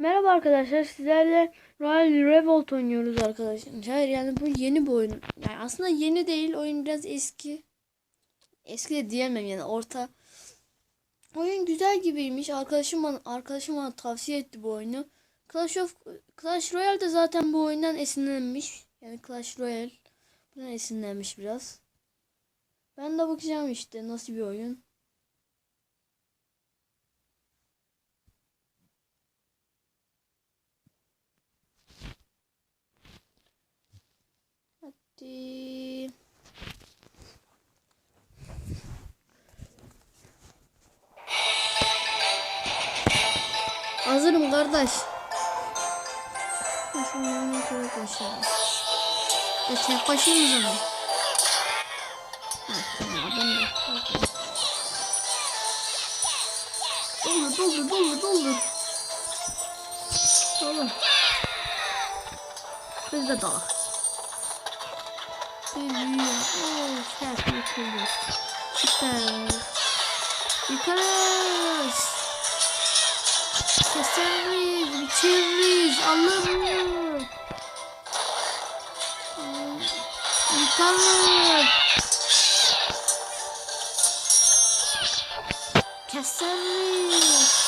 Merhaba arkadaşlar sizlerle Royal Revolt oynuyoruz arkadaşlar. Yani bu yeni bir oyun. Yani aslında yeni değil oyun biraz eski. Eski de diyemem yani orta. Oyun güzel gibiymiş. Arkadaşım bana, arkadaşım bana tavsiye etti bu oyunu. Clash of Clash Royale de zaten bu oyundan esinlenmiş. Yani Clash Royale bundan esinlenmiş biraz. Ben de bakacağım işte nasıl bir oyun. Hadi. Hazırım kardeş. Nasıl yani kadar başlayalım. E tek başıyım o zaman. De. Doldur doldur doldur doldur. Oğlum. Biz de dalak. Seviyor. Oo, ters yıkıldı. Süper. Yıkarız. Keseriz, biçeriz, alırız. Yıkarız. Keseriz.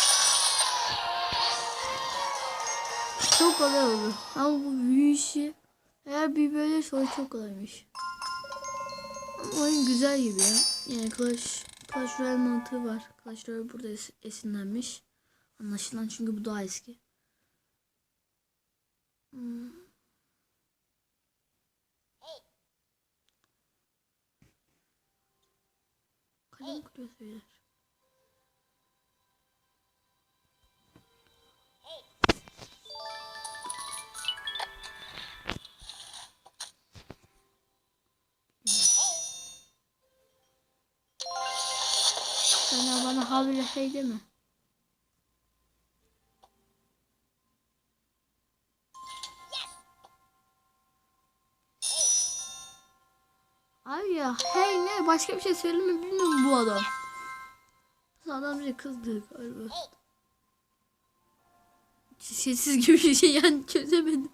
Çok kolay olur. Ama bu büyü işi eğer bir böyle sonra çok kolaymış. Oyun güzel gibi ya. Yani Clash, Clash Royale mantığı var. Clash Royale burada es- esinlenmiş. Anlaşılan çünkü bu daha eski. Hmm. Kalem kuruyor. Havle şey deme. Abi ya hey ne başka bir şey söyleme bilmiyorum bu adam. Adam bize kızdı galiba. Sessiz gibi bir şey yani çözemedim.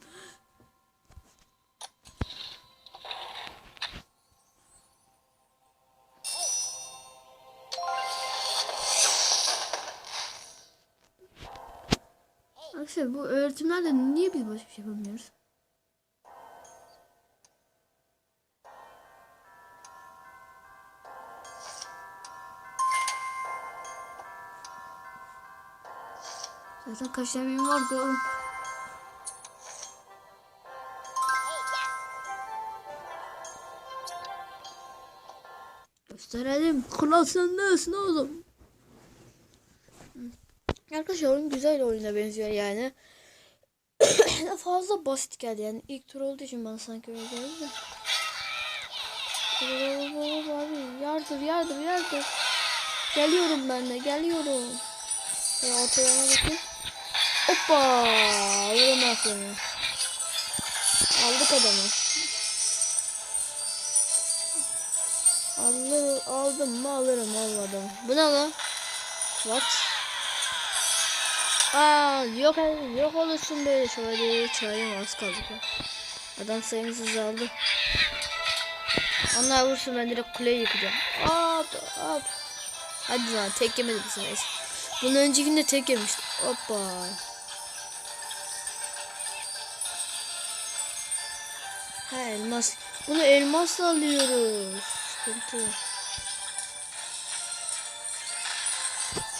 Arkadaşlar bu öğretimlerde niye biz başka bir şey yapamıyoruz? Zaten kaç benim vardı oğlum. Gösterelim. Kral sen nesin oğlum? Arkadaşlar oyun güzel oyuna benziyor yani. Fazla basit geldi yani. ilk tur olduğu için bana sanki öyle geldi de. Abi yardır yardır yardır. Geliyorum ben de geliyorum. Ya ortaya bakayım. Hoppa! Alırım aklını. Aldık adamı. Alır, aldım mı alırım almadım. Bu ne lan? What? Aa yok yok olursun böyle şöyle çağırayım az kaldı. Adam sayımsız aldı. Onlar vursun ben direkt kuleyi yıkacağım. Hop hop. Hadi lan tek yemedi bu sefer. Bunun öncekinde tek yemiştim. Hoppa. Ha elmas. Bunu elmasla alıyoruz. Sıkıntı.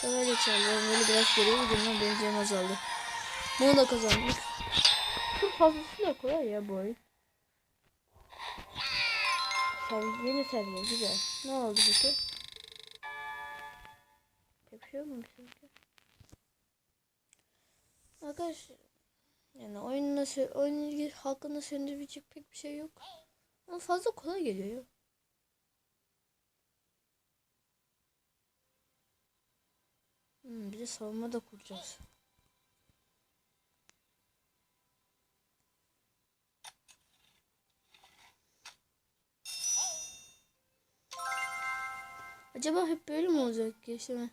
Sefer geçerli. Böyle biraz geriye gidiyorum. Canım azaldı. Bunu da kazandık. Çok fazlasıyla kolay ya bu oyun. Tabii yeni seviye güzel. Ne oldu peki? Şey olmamış sanki. Arkadaşlar yani oyunla oyun hakkında söylenebilecek pek bir şey yok. Ama fazla kolay geliyor Hmm, bir de savunma da kuracağız. Acaba hep böyle mi olacak yaşama?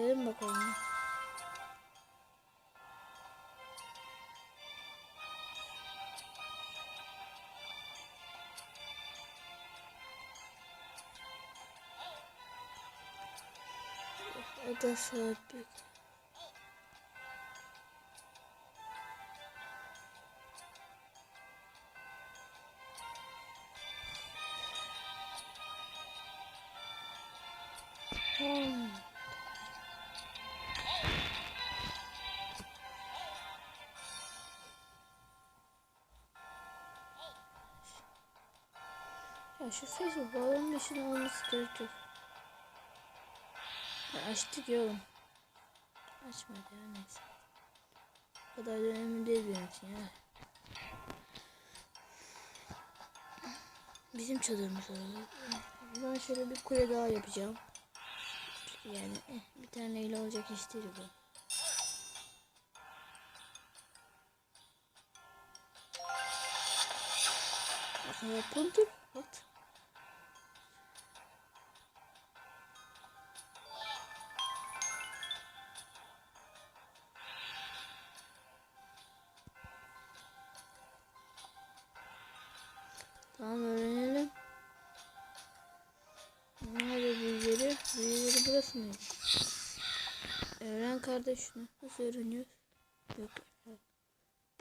Gidelim bakalım. O da. Hmm. Ya şu Facebook balonun işin olması gerekiyor. Ya açtık ya oğlum. Açmadı ya neyse. O kadar da önemli değil benim için ya. Bizim çadırımız oldu. Ben şöyle bir kule daha yapacağım. Yani eh, bir taneyle olacak iş değil bu. Yapıldı. What? Öğren kardeş. Nasıl öğreniyoruz? Yok.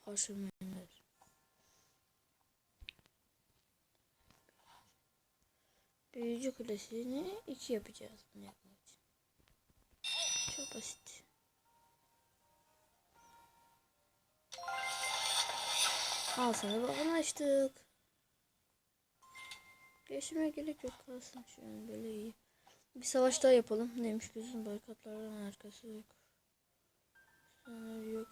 Parşömenler. Büyücü kulesini iki yapacağız bunu yapmak için. Çok basit. Al sana bakın açtık. Geçirmeye gerek yok kalsın şu an böyle iyi. Bir savaş daha yapalım. Neymiş gözün barikatlardan arkası yok. Sonra yok.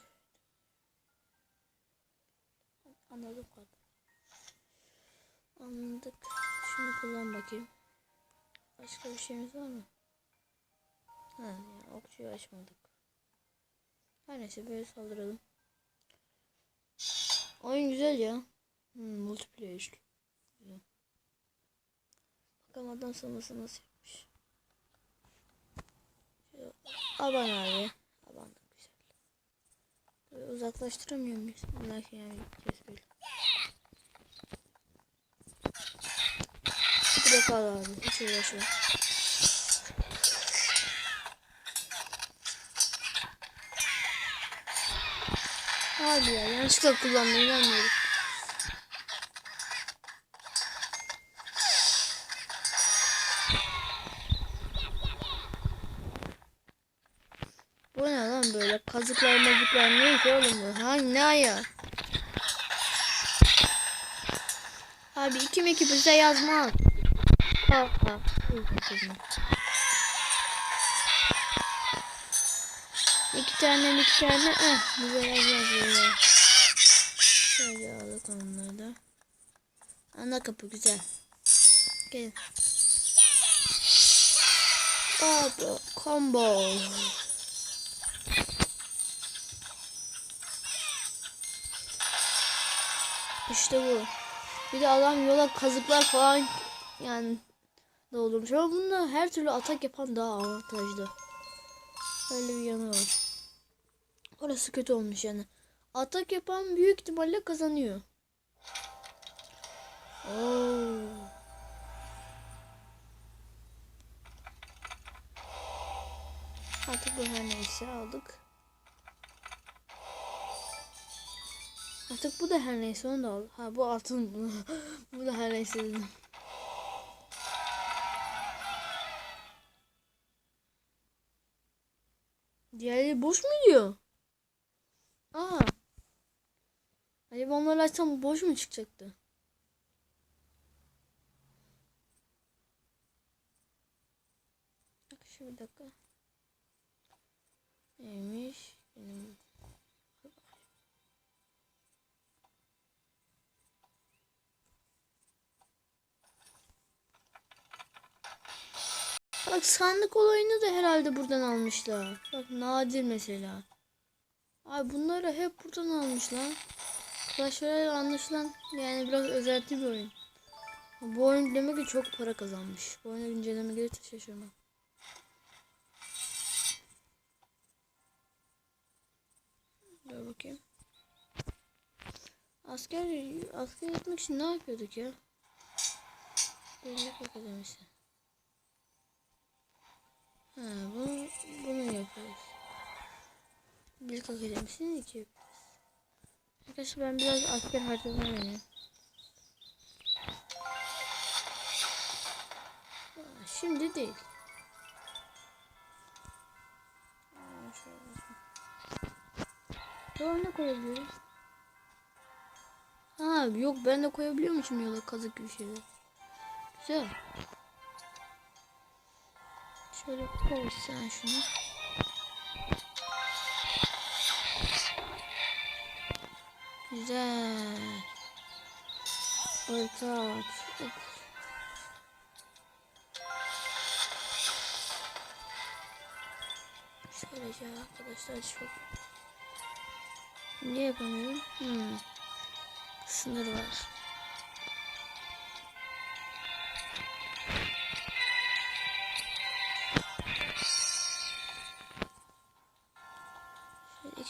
Anladım kanka. Anladık. Şunu kullan bakayım. Başka bir şeyimiz var mı? Ha, ya, okçuyu açmadık. Her neyse böyle saldıralım. Oyun güzel ya. Hmm, multiplayer. Güzel. Bakalım adam sanması nasıl Aban abi. Abandık güzel. Böyle uzaklaştıramıyor muyuz? Belki yani gideceğiz böyle. Bir kal abi. Hiç uğraşma. Abi ya yanlışlıkla kullandım inanmıyorum. Böyle kazıklar mazıklar ne ki oğlum? Hangi ne ayağı? Abi iki mi bize yazmaz. Ha ha. İki tane iki tane bize yazmaz böyle. Şöyle aldık onları da. Ana kapı güzel. Gelin. Abi combo. İşte bu. Bir de adam yola kazıklar falan yani doldurmuş. Ama bunda her türlü atak yapan daha avantajlı. Öyle bir yanı var. Orası kötü olmuş yani. Atak yapan büyük ihtimalle kazanıyor. Oo. Artık bu her neyse aldık. Artık bu da her neyse onu da al. Ha bu altın bu. bu da her neyse dedim. Diğerleri boş mu diyor? Aa. Acaba onları açsam boş mu çıkacaktı? Şu bir dakika. Neymiş? Benim Bak sandık olayını da herhalde buradan almışlar. Bak nadir mesela. Ay bunları hep buradan almışlar. Clash anlaşılan yani biraz özellikli bir oyun. Bu oyun demek ki çok para kazanmış. Bu oyuna güncelleme gelirse şaşırmam. Dur bakayım. Asker, asker etmek için ne yapıyorduk ya? Devlet akademisi. Ha, bunu, bunu yapıyoruz. Birlik akademisini iki yapıyoruz. Arkadaşlar ben biraz asker harcama. Ha, Şimdi değil. Yola ne koyabiliyorum? Ha yok ben de koyabiliyormuşum yola kazık gibi şeyler. Güzel. Şöyle koy sen şunu. Güzel. Orta. Şöylece arkadaşlar çok Niye yapamıyorum? Hmm. Sınır var.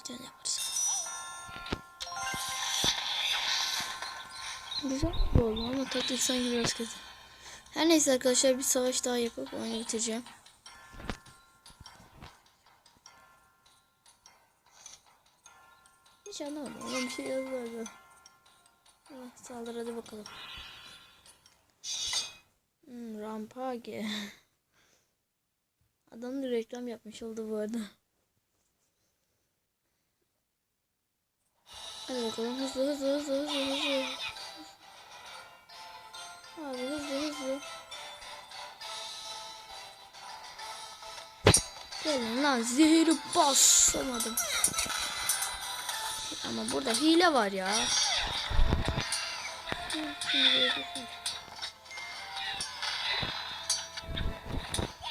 Tane yaparız. Güzel bir oldu ama taktik sanki biraz kötü. Her neyse arkadaşlar bir savaş daha yapıp oyunu bitireceğim. Hiç anlamadım. Ona bir şey yazıyordu. Ah, saldır hadi bakalım. Hmm, Rampage. Adam da reklam yapmış oldu bu arada. Hadi bakalım hızlı hızlı hızlı hızlı hızlı. Abi hızlı hızlı. Gelin lan zehri basamadım. Ama burada hile var ya.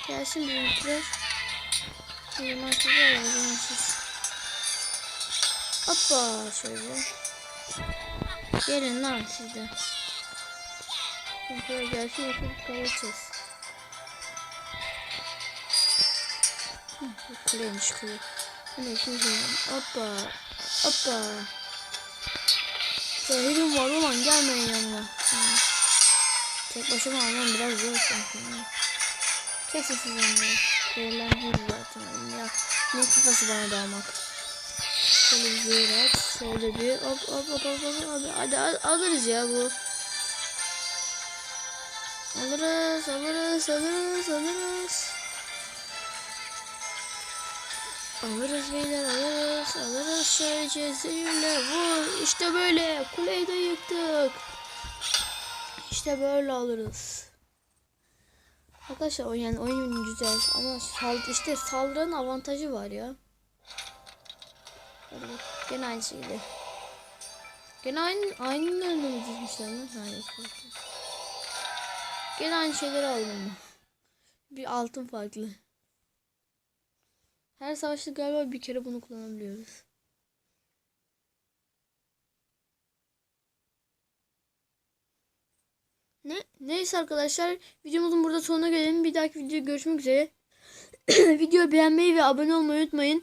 Gelsin bizimkiler. Yılmazsızlar var yılmazsız. Hoppa şöyle. Gelin lan siz de. Şöyle gelsin yoksa kalacağız. Bu kuleymiş kule. Hani şimdi hoppa hoppa. Zehirim var ulan gelmeyin yanıma. Tek başıma almam biraz zor sanki. Kesin siz onları. Eğlenceli zaten. Ya ne kafası bana dalmak. Şöyle bir zehir at. Şöyle bir hop hop hop hop hop. Hadi, hadi al- alırız ya bu. Alırız alırız alırız alırız. Alırız beyler alırız alırız şöylece zehirle vur işte böyle kuleyi de yıktık. İşte böyle alırız. Arkadaşlar yani oyun güzel ama işte saldırının avantajı var ya. Bak gene aynı şeyle. Gene aynı aynı önüne mi dizmişler lan? Hayır. Gene aynı şeyleri aldım ama. Bir altın farklı. Her savaşta galiba bir kere bunu kullanabiliyoruz. Ne? Neyse arkadaşlar videomuzun burada sonuna gelelim. Bir dahaki videoda görüşmek üzere. Videoyu beğenmeyi ve abone olmayı unutmayın.